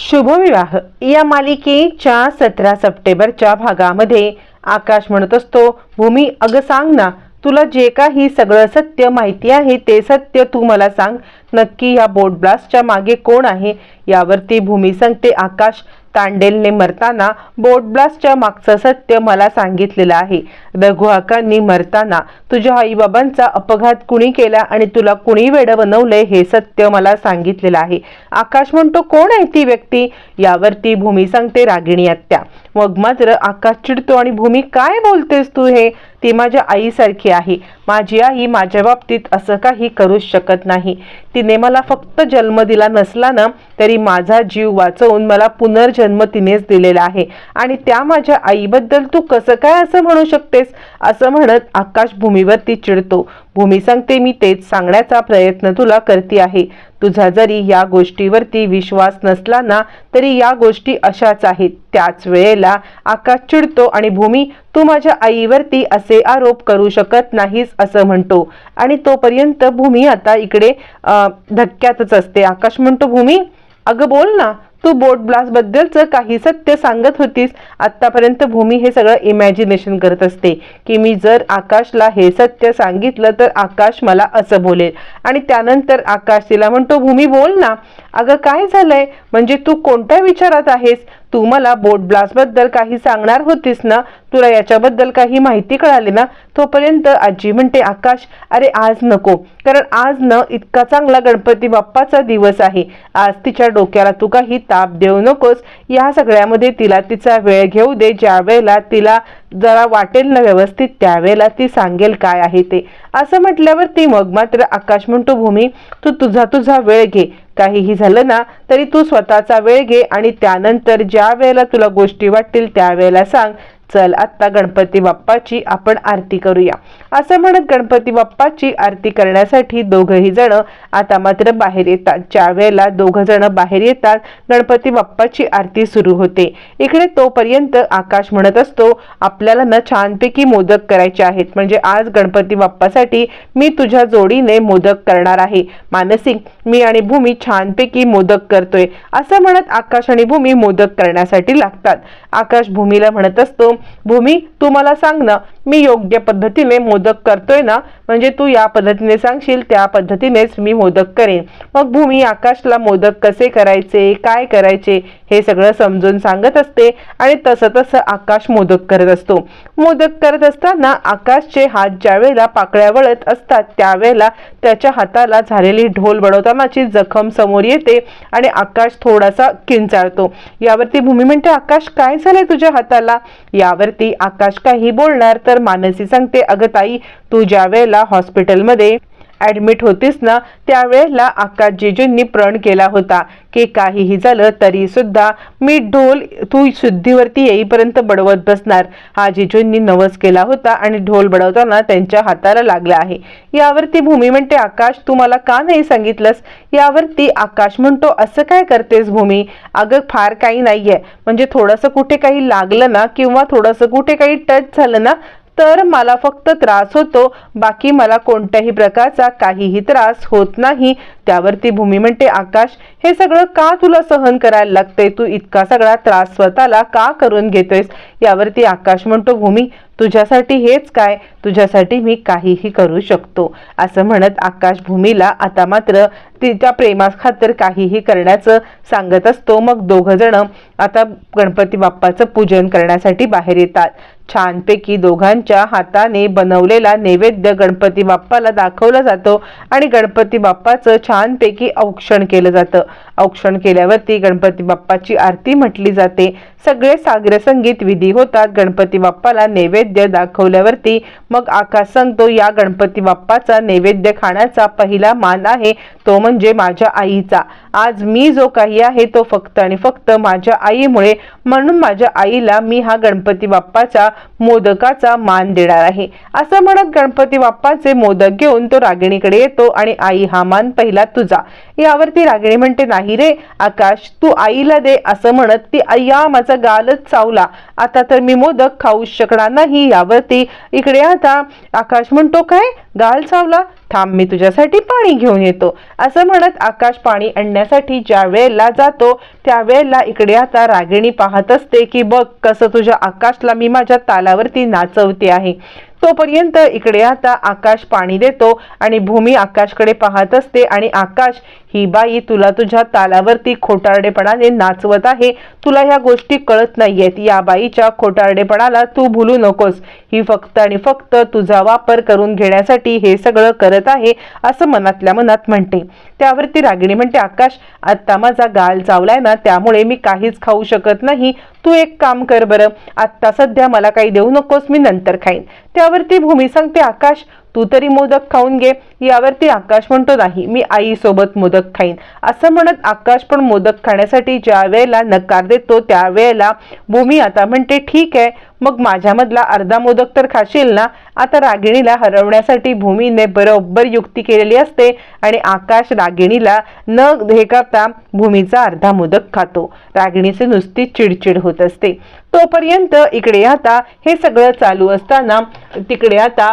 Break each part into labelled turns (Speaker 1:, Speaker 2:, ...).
Speaker 1: शुभविवाह. या मालिकेच्या सतरा सप्टेंबरच्या भागामध्ये आकाश म्हणत असतो भूमी अगं सांग ना तुला जे काही सगळं सत्य माहिती आहे ते सत्य तू मला सांग. नक्की या बोट ब्लास्टच्या मागे कोण आहे? यावरती भूमी सांगते आकाश तांडेलने मरताना बोट ब्लास्टच्या मागचं सत्य मला सांगितलेलं आहे. रघुआकांनी मरताना तुझ्या आईबाबांचा अपघात कुणी केला आणि तुला कुणी वेड बनवलंय हे सत्य मला सांगितलेलं आहे. आकाश म्हणतो कोण आहे ती व्यक्ती? यावरती भूमी सांगते रागिणी आत्या मग मात्र आकाश चिडतो आणि भूमी काय बोलतेस तू हे? ती माझ्या आईसारखी आहे. माझी आई माझ्या बाबतीत असं काही करूच शकत नाही. तिने मला फक्त जन्म दिला नसला ना तरी माझा जीव वाचवून मला पुनर्जन्म तिनेच दिलेला आहे. आणि त्या माझ्या आईबद्दल तू कसं काय असं म्हणू शकतेस? असं म्हणत आकाश भूमीवरती चिडतो. भूमी सांगते मी तेच सांगण्याचा प्रयत्न तुला करते आहे. तुझा जरी या गोष्टीवरती विश्वास नसला ना तरी या गोष्टी अशाच आहेत. त्याच वेळेला आकाश चिडतो आणि भूमी तू माझ्या आईवरती असे आरोप करू शकत नाहीस असं म्हणतो. आणि तोपर्यंत भूमी आता इकडे धक्क्यातच असते. आकाश म्हणतो भूमी अगं बोल ना तू बोट ब्लास्ट बद्दलचं काही सत्य सांगत होतीस. आतापर्यंत भूमी हे सगळं इमॅजिनेशन करत असते. की मी जर आकाशला हे सत्य सांगितलं तर आकाश मला असं बोलेल. आणि त्यानंतर आकाश तिला म्हणतो भूमी बोल ना. अगं काय झालंय? म्हणजे तू कोणत्या विचारात आहेस? तू मला बोट ब्लास्टबद्दल काही सांगणार होतीस ना? तुला याच्याबद्दल काही माहिती कळाली ना? तोपर्यंत आजी म्हणते आकाश अरे आज नको. कारण आज न इतका चांगला गणपती बाप्पाचा दिवस आहे. आज तिच्या डोक्याला तू काही ताप देऊ नकोस. या सगळ्यामध्ये तिला तिचा वेळ घेऊ दे. ज्या वेळेला तिला जरा वाटेल ना व्यवस्थित त्यावेळेला ती सांगेल काय आहे ते. असं म्हटल्यावर ती मग मात्र आकाश म्हणतो भूमी तू तुझा तुझा वेळ घे. काहीही झालं ना तरी तू स्वतःचा वेळ घे आणि त्यानंतर ज्या वेळेला तुला गोष्टी वाटतील त्यावेळेला सांग. चल आत्ता गणपती बाप्पाची आपण आरती करूया. असं म्हणत गणपती बाप्पाची आरती करण्यासाठी दोघही जण आता मात्र बाहेर येतात. ज्या वेळेला दोघ जण बाहेर येतात गणपती बाप्पाची आरती सुरू होते. इकडे तोपर्यंत आकाश म्हणत असतो आपल्याला ना छानपैकी मोदक करायचे आहेत. म्हणजे आज गणपती बाप्पासाठी मी तुझ्या जोडीने मोदक करणार आहे. मानसिक मी आणि भूमी छानपैकी मोदक करतोय. असं म्हणत आकाश आणि भूमी मोदक करण्यासाठी लागतात. आकाश भूमीला म्हणत असतो भूमी तू मला सांग ना मी योग्य पद्धतीने मोदक करतोय ना म्हणजे तू या पद्धतीने सांगशील त्या पद्धतीनेच मी मोदक करेन. मग भूमी आकाशला मोदक कसे करायचे काय करायचे हे सगळं समजून सांगत असते आणि तसं तसं आकाश मोदक करत असतो. मोदक करत असताना आकाशचे हात ज्या वेळेला पाकळ्या वळत असतात त्यावेळेला त्याच्या हाताला झालेली ढोल बडवतानाची जखम समोर येते आणि आकाश थोडासा किंचाळतो. यावरती भूमी म्हणते आकाश काय झालंय तुझ्या हाताला? यावरती आकाश काही बोलणार तर मानसी सांगते अगं ताई तू ज्या वेळेला हॉस्पिटलमध्ये ऍडमिट होतीस ना त्यावेळेला आकाश जेजूंनी प्रण केला होता. की काहीही झालं तरी सुद्धा मी ढोल तू शुद्धीवरती येईपर्यंत बडवत बसणार. हा जेजूंनी नवस केला होता आणि ढोल बडवताना त्यांच्या हाताला लागला आहे. यावरती भूमी म्हणते आकाश तू मला का नाही सांगितलंस? यावरती आकाश म्हणतो असं काय करतेस भूमी? अगं फार काही नाहीये. म्हणजे थोडंसं कुठे काही लागलं ना किंवा थोडंसं कुठे काही टच झालं ना तर मला फक्त त्रास होतो. बाकी मला कोणत्याही प्रकारचा काहीही त्रास होत नाही. त्यावरती भूमी म्हणते आकाश हे सगळं का तुला सहन करायला लागतंय? तू इतका सगळा त्रास स्वतःला का करून घेतोयस? यावरती आकाश म्हणतो भूमी तुझ्यासाठी हेच काय? तुझ्यासाठी मी काहीही करू शकतो. असं म्हणत आकाश भूमीला आता मात्र तिच्या प्रेमास खातर काहीही करण्याचं सांगत असतो. मग दोघंजणं जण आता गणपती बाप्पाचं पूजन करण्यासाठी बाहेर येतात. छानपैकी दोघांच्या हाताने बनवलेला नैवेद्य गणपती बाप्पाला दाखवला जातो आणि गणपती बाप्पाचं छानपैकी औक्षण केलं जातं. औक्षण केल्यावरती गणपती बाप्पाची आरती म्हटली जाते. सगळे सागर संगीत विधी होतात. गणपती बाप्पाला नैवेद्य दाखवल्यावरती मग आकाश सांगतो या गणपती बाप्पाचा नैवेद्य खाण्याचा पहिला मान आहे तो म्हणजे माझ्या आईचा. आज मी जो काही आहे तो फक्त आणि फक्त माझ्या आईमुळे. म्हणून माझ्या आईला मी हा गणपती बाप्पाचा मोदकाचा मान देणार आहे. असं म्हणत गणपती बाप्पाचे मोदक घेऊन तो रागिणीकडे येतो आणि आई हा मान पहिला तुझा. यावरती रागिणी म्हणते नाही रे आकाश तू आईला दे असं म्हणत ती अय्या माझा गालच चावला. आता तर मी मोदक खाऊ शकणार नाही. यावरती इकडे आता आकाश म्हणतो काय? गाल चावला? थांब मी तुझ्यासाठी पाणी घेऊन येतो. असं म्हणत आकाश पाणी आणण्यासाठी ज्या वेळेला जातो त्यावेळेला इकडे आता रागिणी पाहत असते की बघ कसं तुझ्या आकाशला मी माझ्या तालावरती नाचवते आहे. तोपर्यंत इकडे आता आकाश पाणी देतो आणि भूमी आकाशकडे पाहत असते आणि आकाश ही बाई तुला तुझ्या तालावरती खोटारडेपणाने नाचवत आहे. तुला ह्या गोष्टी कळत नाहीयेत. या बाईच्या खोटारडेपणाला तू भूलू नकोस. ही फक्त आणि फक्त तुझा वापर करून घेण्यासाठी हे सगळं करत आहे असं मनातल्या मनात म्हणते. त्यावरती रागिणी म्हणते आकाश आत्ता माझा गाल चावलाय ना त्यामुळे मी काहीच खाऊ शकत नाही. तू एक काम कर बरं. आत्ता सध्या मला काही देऊ नकोस मी नंतर खाईन. त्यावरती भूमी सांगते आकाश तू तरी मोदक खाऊन घे. यावरती आकाश म्हणतो नाही मी आई सोबत मोदक खाईन. असं म्हणत आकाश पण मोदक खाण्यासाठी ज्या वेळेला नकार देतो त्यावेळेला भूमी आता म्हणते ठीक आहे मग माझ्यामधला अर्धा मोदक तर खाशील ना? आता रागिणीला हरवण्यासाठी भूमीने बरोबर युक्ती केलेली असते आणि आकाश रागिणीला न हे करता भूमीचा अर्धा मोदक खातो. रागिणीचे नुसती चिडचिड होत असते. तोपर्यंत इकडे आता हे सगळं चालू असताना तिकडे आता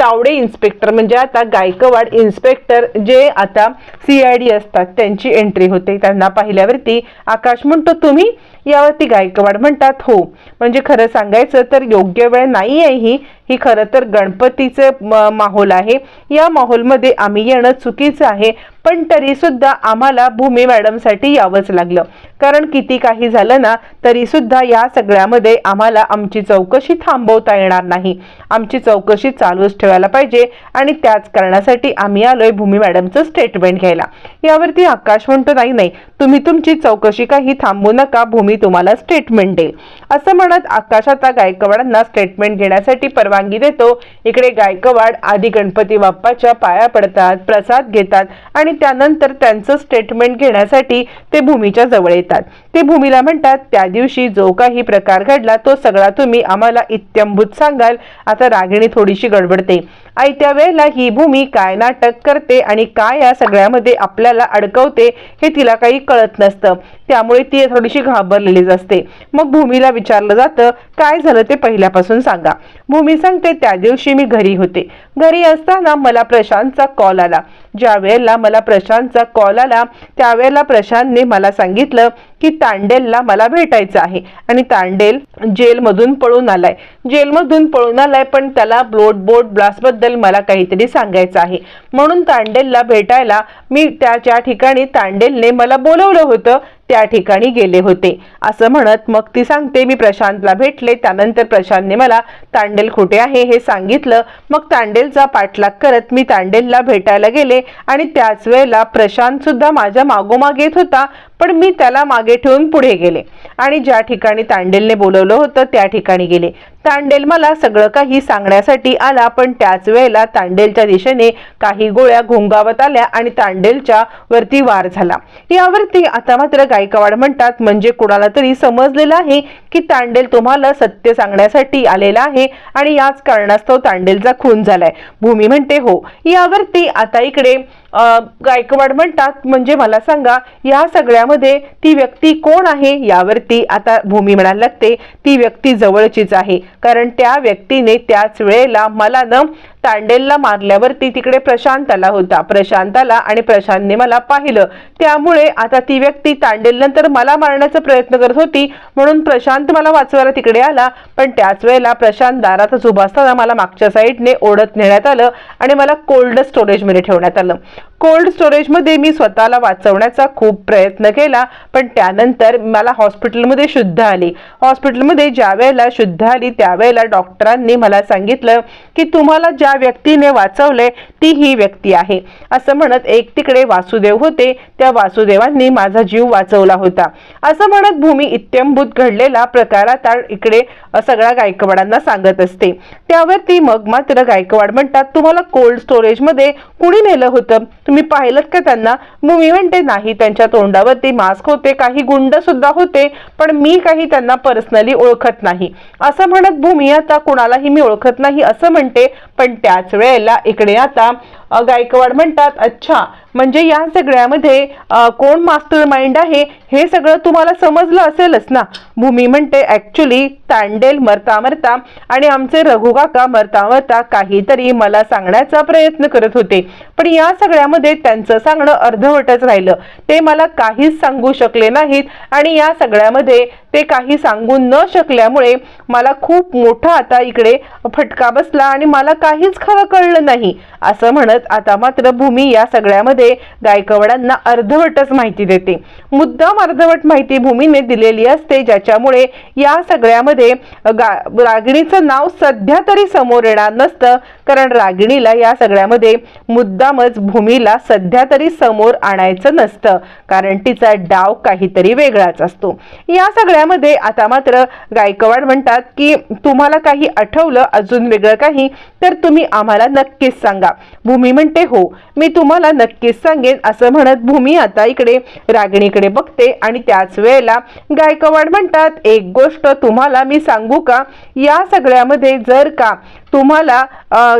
Speaker 1: तावडे इन्स्पेक्टर म्हणजे आता गायकवाड इन्स्पेक्टर जे आता सी आय डी असतात त्यांची एंट्री होते. त्यांना पाहिल्यावरती आकाश म्हणतो तुम्ही यावरती गायकवाड म्हणतात हो म्हणजे खरं सांगायचं तर योग्य वेळ नाही आहे ही. ही खरं तर गणपतीचं म- माहोल आहे. या माहोलमध्ये आम्ही येणं चुकीचं आहे. पण तरी सुद्धा आम्हाला भूमी मॅडमसाठी यावंच लागलं. कारण किती काही झालं ना तरी सुद्धा या सगळ्यामध्ये आम्हाला आमची चौकशी थांबवता येणार नाही. आमची चौकशी चालूच ठेवायला पाहिजे आणि त्याच कारणासाठी आम्ही आलोय भूमी मॅडमचं स्टेटमेंट घ्यायला. यावरती आकाश म्हणतो नाही नाही. तुम्ही तुमची चौकशी काही थांबवू नका. भूमी मी तुम्हाला स्टेटमेंट देईल. असं म्हणत आकाश आता गायकवाडांना स्टेटमेंट घेण्यासाठी परवानगी देतो. इकडे गायकवाड आधी गणपती बाप्पाच्या पाया पडतात प्रसाद घेतात आणि त्यानंतर त्यांचं स्टेटमेंट घेण्यासाठी ते भूमीच्या जवळ येतात. ते भूमीला म्हणतात त्या दिवशी जो काही प्रकार घडला तो सगळा तुम्ही आम्हाला इत्यंभूत सांगाल. आता रागिणी थोडीशी गडबडते. आयत्या वेळेला ही भूमी काय नाटक करते आणि काय या सगळ्यामध्ये आपल्याला अडकवते हे तिला काही कळत नसतं. त्यामुळे ती थोडीशी घाबरलेलीच असते. मग भूमीला विचारलं जातं काय झालं ते पहिल्यापासून सांगा. भूमी सांगते त्या दिवशी मी घरी होते. घरी असताना मला प्रशांतचा कॉल आला. ज्या वेळेला मला प्रशांतचा कॉल आला त्यावेळेला प्रशांतने मला सांगितलं की तांडेलला मला भेटायचं आहे. आणि तांडेल जेलमधून पळून आलाय. जेलमधून पळून आलाय पण त्याला ब्लोट बोट ब्लास्टबद्दल मला काहीतरी सांगायचं आहे. म्हणून तांडेलला भेटायला मी त्याच्या ठिकाणी तांडेलने मला बोलवलं होतं त्या ठिकाणी गेले होते. असं म्हणत मग ती सांगते मी प्रशांतला भेटले. त्यानंतर प्रशांतने मला तांडेल कुठे आहे हे सांगितलं. मग तांडेलचा पाठलाग करत मी तांडेलला भेटायला गेले आणि त्याच वेळेला प्रशांत सुद्धा माझ्या मागोमाग येत होता. पण मी त्याला मागे ठेवून पुढे गेले. आणि ज्या ठिकाणी तांडेलने बोलवलं होतं त्या ठिकाणी गेले. तांडेल मला सगळं काही सांगण्यासाठी आला पण त्याच वेळेला तांडेलच्या दिशेने काही गोळ्या घोंगावत आल्या आणि तांडेलच्या वरती वार झाला. यावरती आता मात्र गायकवाड म्हणतात म्हणजे कुणाला तरी समजलेलं आहे की तांडेल तुम्हाला सत्य सांगण्यासाठी आलेला आहे आणि याच कारणास्तव तांडेलचा खून झालाय. भूमी म्हणते हो यावरती आता इकडे गायकवाड म्हणतात म्हणजे मला सांगा या सगळ्यामध्ये ती व्यक्ती कोण आहे? यावरती आता भूमी म्हणायला लागते ती व्यक्ती जवळचीच आहे. कारण त्या व्यक्तीने त्याच वेळेला मला न तांडेलला मारल्यावरती तिकडे प्रशांत आला होता. प्रशांत आला आणि प्रशांतने मला पाहिलं. त्यामुळे आता ती व्यक्ती तांडेल नंतर मला मारण्याचा प्रयत्न करत होती. म्हणून प्रशांत मला वाचवायला तिकडे आला. पण त्याच वेळेला प्रशांत दारातच उभा असताना मला मागच्या साईडने ओढत नेण्यात आलं आणि मला कोल्ड स्टोरेजमध्ये ठेवण्यात आलं. कोल्ड स्टोरेजमध्ये मी स्वतःला वाचवण्याचा खूप प्रयत्न केला पण त्यानंतर मला हॉस्पिटलमध्ये शुद्ध आली. हॉस्पिटलमध्ये ज्या वेळेला शुद्ध आली त्यावेळेला डॉक्टरांनी मला सांगितलं की तुम्हाला ज्या व्यक्तीने वाचवलंय ती ही व्यक्ती आहे. असं म्हणत एक तिकडे वासुदेव होते त्या वासुदेवांनी माझा जीव वाचवला होता. असं म्हणत भूमी इत्यंभूत घडलेला प्रकार आता इकडे सगळ्या गायकवाडांना सांगत असते. त्यावरती मग मात्र गायकवाड म्हणतात तुम्हाला कोल्ड स्टोरेजमध्ये कुणी नेलं होतं? तुम्ही पाहिलं का त्यांना? मी म्हणते नाही त्यांच्या तोंडावरती मास्क होते काही गुंड सुद्धा होते पण मी काही त्यांना पर्सनली ओळखत नाही. असं म्हणत भूमी आता कुणालाही मी ओळखत नाही असं म्हणते पण त्याच वेळेला इकडे आता गायकवाड म्हणतात अच्छा म्हणजे या सगळ्यामध्ये कोण मास्टर माइंड आहे हे सगळं तुम्हाला समजलं असेलच ना? भूमी म्हणते ॲक्च्युली तांडेल मरता मरता आणि आमचे रघुकाका मरता मरता काहीतरी मला सांगण्याचा प्रयत्न करत होते. पण या सगळ्यामध्ये त्यांचं सांगणं अर्धवटच राहिलं. ते मला काहीच सांगू शकले नाहीत आणि या सगळ्यामध्ये ते काही सांगू न शकल्यामुळे मला खूप मोठा आता इकडे फटका बसला आणि मला काहीच खरं कळलं नाही. असं म्हणत आता मात्र भूमी या सगळ्यामध्ये गायकवाडांना अर्धवटच माहिती देते. मुद्दाम अर्धवट माहिती भूमीने दिलेली असते ज्याच्यामुळे या सगळ्यामध्ये गा रागिणीचं नाव सध्या तरी समोर येणार नसतं. कारण रागिणीला या सगळ्यामध्ये मुद्दामच भूमीला सध्या तरी समोर आणायचं नसतं. कारण तिचा डाव काहीतरी वेगळाच असतो. या सगळ्यामध्ये आता मात्र गायकवाड म्हणतात की तुम्हाला काही आठवलं? अजून वेगळं काही? तर तुम्ही आम्हाला नक्कीच सांगा. भूमी म्हणते हो मी तुम्हाला नक्कीच सांगेन असं म्हणत भूमी आता इकडे रागिणीकडे बघते आणि त्याच वेळेला गायकवाड म्हणतात एक गोष्ट तुम्हाला मी सांगू का? या सगळ्यामध्ये जर का तुम्हाला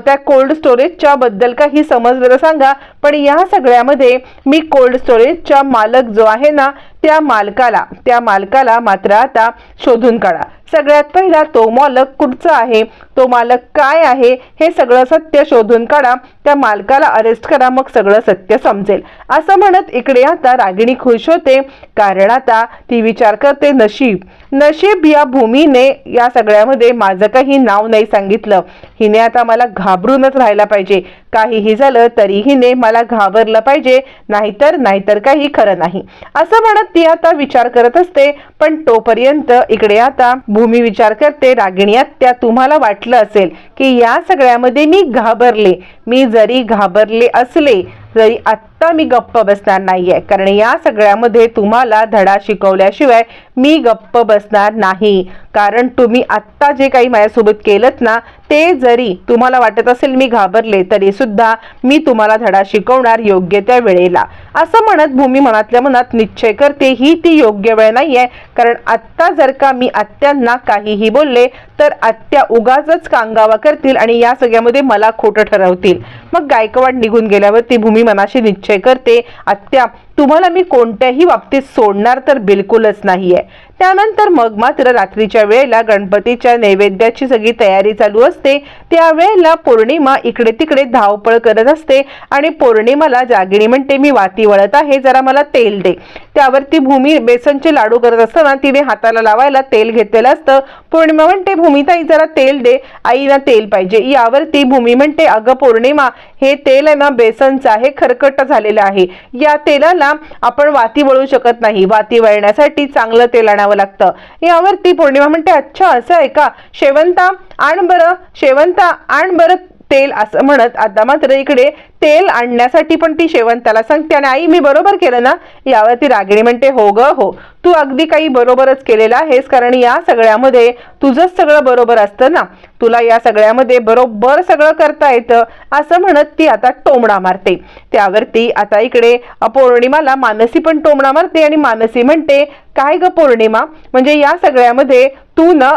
Speaker 1: त्या कोल्ड स्टोरेजच्या बद्दल काही समजलं तर सांगा. पण या सगळ्यामध्ये मी कोल्ड स्टोरेजच्या मालक जो आहे ना त्या मालकाला त्या मालकाला मात्र आता शोधून काढा. सगळ्यात पहिला तो मालक कुठचा आहे? तो मालक काय आहे? हे सगळं सत्य शोधून काढा. त्या मालकाला अरेस्ट करा मग सगळं सत्य समजेल. असं म्हणत इकडे आता रागिणी खुश होते. कारण आता ती विचार करते नशीब नशीब या भूमीने या सगळ्यामध्ये माझं काही नाव नाही सांगितलं. हिने आता मला घाबरूनच राहायला पाहिजे. काहीही झालं तरी हिने मला घाबरलं पाहिजे नाहीतर नाहीतर काही खरं नाही. असं म्हणत ती आता विचार करत असते पण तोपर्यंत इकडे आता भूमी विचार करते रागिणी आत्या तुम्हाला वाटलं असेल की या सगळ्यामध्ये मी घाबरले. मी जरी घाबरले असले जरी आत्ता मी गप्प बसणार नाहीये. कारण या सगळ्यामध्ये तुम्हाला धडा शिकवल्याशिवाय मी गप्प बसणार नाही. कारण तुम्ही आत्ता जे काही माझ्यासोबत केलं ना ते जरी तुम्हाला वाटत असेल मी घाबरले तरी सुद्धा मी तुम्हाला धडा शिकवणार योग्य त्या वेळेला. असं म्हणत भूमी मनातल्या मनात निश्चय करते ही ती योग्य वेळ नाहीये. कारण आत्ता जर का मी आत्यांना काहीही बोलले तर आत्या उगाच कांगावा करतील आणि या सगळ्यामध्ये मला खोटं ठरवतील. मग गायकवाड निघून गेल्यावर ती भूमी मनाशी निश्चय करते आत्या तुम्हाला मी कोणत्याही बाबतीत सोडणार तर बिलकुलच नाही आहे त्यानंतर मग मात्र रात्रीच्या वेळेला गणपतीच्या नैवेद्याची सगळी तयारी चालू असते. त्यावेळेला पौर्णिमा इकडे तिकडे धावपळ करत असते आणि पौर्णिमाला जागिणी म्हणते मी वाती वळत आहे जरा मला तेल दे. त्यावरती भूमी बेसनचे लाडू करत असताना तिने हाताला लावायला तेल घेतलेलं असतं. पौर्णिमा म्हणते भूमिताई जरा तेल दे. आईला तेल पाहिजे. यावरती भूमी म्हणते अगं पौर्णिमा हे तेल आहे ना बेसनचं आहे खरकट झालेलं आहे. या तेलाला आपण वाती वळू शकत नाही. वाती वळण्यासाठी चांगलं तेल आणावं लागतं. यावरती पौर्णिमा म्हणते अच्छा असं आहे का? शेवंता आण बरं. शेवंता आण बरं तेल असं म्हणत आता मात्र इकडे तेल आणण्यासाठी पण ती शेवंताला सांगते. आणि आई मी बरोबर केलं ना? यावरती रागिणी म्हणते हो ग हो. तू अगदी काही बरोबरच केलेलं आहेस कारण या सगळ्यामध्ये तुझंच सगळं बरोबर असतं ना? तुला या सगळ्यामध्ये बरोबर सगळं करता येतं असं म्हणत ती आता टोमणा मारते. त्यावरती आता इकडे पौर्णिमाला मानसी पण टोमणा मारते आणि मानसी म्हणते काय ग पौर्णिमा? म्हणजे या सगळ्यामध्ये तू न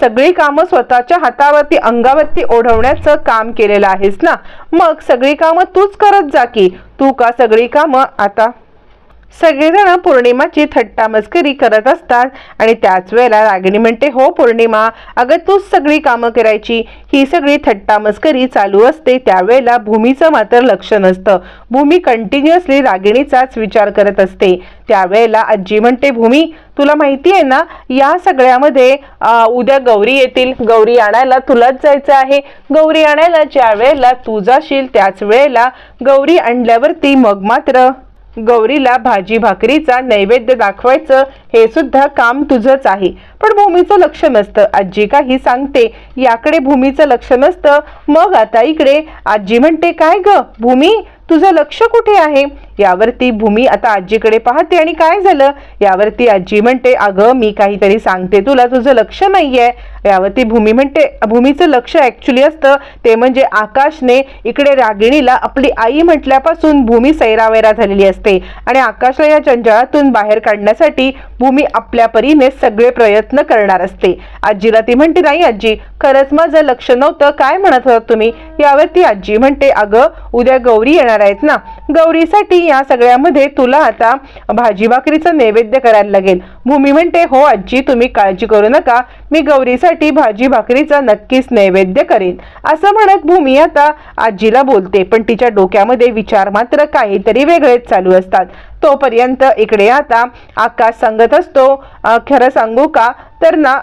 Speaker 1: सगळी कामं स्वतःच्या हातावरती अंगावरती ओढवण्याचं काम केलेलं आहेस ना? मग सगळी कामं तूच करत जा की. तू का सगळी कामं आता सगळेजण पौर्णिमाची थट्टा मस्करी करत असतात आणि त्याच वेळेला रागिणी म्हणते हो पौर्णिमा अगं तूच सगळी कामं करायची. ही सगळी थट्टा मस्करी चालू असते. त्यावेळेला भूमीचं मात्र लक्ष नसतं. भूमी कंटिन्युअसली रागिणीचाच विचार करत असते. त्यावेळेला आजी म्हणते भूमी तुला माहिती आहे ना या सगळ्यामध्ये उद्या गौरी येतील. गौरी आणायला तुलाच जायचं आहे. गौरी आणायला ज्या वेळेला तू जाशील त्याच वेळेला गौरी आणल्यावरती मग मात्र गौरीला भाजी भाकरीचा नैवेद्य दाखवायचं हे सुद्धा काम तुझंच आहे. पण भूमीचं लक्ष नसतं. आजी काही सांगते. याकडे भूमीचं लक्ष नसतं. मग आता इकडे आजी म्हणते काय ग भूमी? तुझं लक्ष कुठे आहे? यावरती भूमी आता आजीकडे पाहते आणि काय झालं? यावरती आजी म्हणते अगं मी काहीतरी सांगते तुला तुझं लक्ष नाही आहे यावरती भूमी म्हणते भूमीचं लक्ष ॲक्च्युली असतं. ते म्हणजे आकाशने इकडे रागिणीला आपली आई म्हटल्यापासून भूमी सैरावैरा झालेली असते. आणि आकाशला या जंजाळातून बाहेर काढण्यासाठी भूमी आपल्या परीने सगळे प्रयत्न करणार असते. आजीला ती म्हणते नाही आजी खरंच माझं लक्ष नव्हतं. काय म्हणत होता तुम्ही? यावर ती आजी म्हणते अगं उद्या गौरी येणार आहेत ना. गौरीसाठी या सगळ्यामध्ये तुला आता भाजी भाकरीचं नैवेद्य करायला लागेल. भूमी म्हणते हो आजी तुम्ही काळजी करू नका. मी गौरीसाठी भाजी भाकरीचा नक्कीच नैवेद्य करेन. असं म्हणत भूमी आता आजीला बोलते पण तिच्या डोक्यामध्ये विचार मात्र काहीतरी वेगळेच चालू असतात. तोपर्यंत इकडे आता आकाश सांगत असतो खरं सांगू का? तर ना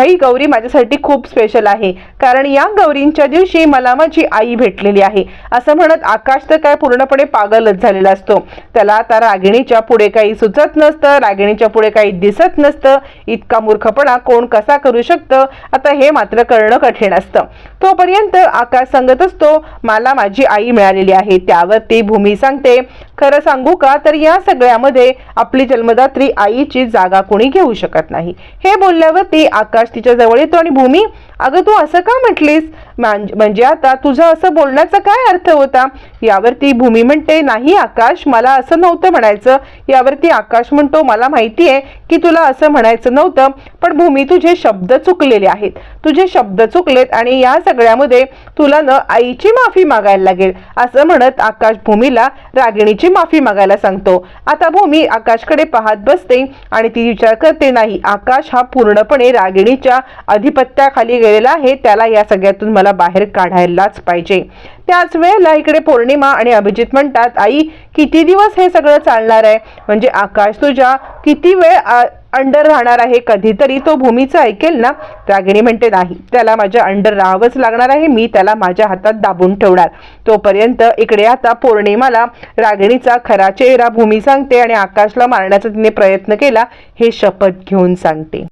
Speaker 1: ही गौरी माझ्यासाठी खूप स्पेशल आहे. कारण या गौरींच्या दिवशी मला माझी आई भेटलेली आहे. असं म्हणत आकाश तर काय पूर्णपणे पागलच झालेला असतो. त्याला आता रागिणीच्या पुढे काही सुचत नसतं रागिणीच्या पुढे काही दिसत नसतं. इतका मूर्खपणा कोण कसा करू शकतं? आता हे मात्र करणं कठीण असतं. तोपर्यंत आकाश सांगत असतो मला माझी आई मिळालेली आहे. त्यावरती भूमी सांगते. खरं सांगू का? तर या सगळ्यामध्ये आपली जन्मदात्री आईची जागा कोणी घेऊ शकत नाही. हे बोलल्यावरती आकाश तिच्या जवळ येतो आणि भूमी अगं तू असं का म्हटलीस? म्हणजे आता तुझं असं बोलण्याचा काय अर्थ होता? यावरती भूमी म्हणते नाही आकाश मला असं नव्हतं म्हणायचं. यावरती आकाश म्हणतो मला माहिती आहे की तुला असं म्हणायचं नव्हतं पण भूमी तुझे शब्द चुकलेले आहेत. तुझे शब्द चुकलेत आणि या सगळ्यामध्ये तुला न आईची माफी मागायला लागेल. असं म्हणत आकाश भूमीला रागिणीची माफी मागायला सांगतो. आता भूमी आकाशकडे पाहत बसते आणि ती विचार करते नाही आकाश हा पूर्णपणे रागिणीच्या अधिपत्याखाली गेलेला आहे. त्याला या सगळ्यातून मला बाहेर काढायलाच पाहिजे. त्याच वेळेला इकडे पौर्णिमा आणि अभिजित म्हणतात आई किती दिवस हे सगळं चालणार आहे? म्हणजे आकाश तुझ्या किती वेळ अंडर राहणार आहे? कधीतरी तो भूमीचं ऐकेल ना? रागिणी म्हणते नाही त्याला माझ्या अंडर राहावंच लागणार आहे. मी त्याला माझ्या हातात दाबून ठेवणार. तोपर्यंत इकडे आता पौर्णिमाला रागिणीचा खरा चेहरा भूमी सांगते आणि आकाशला मारण्याचा तिने प्रयत्न केला हे शपथ घेऊन सांगते.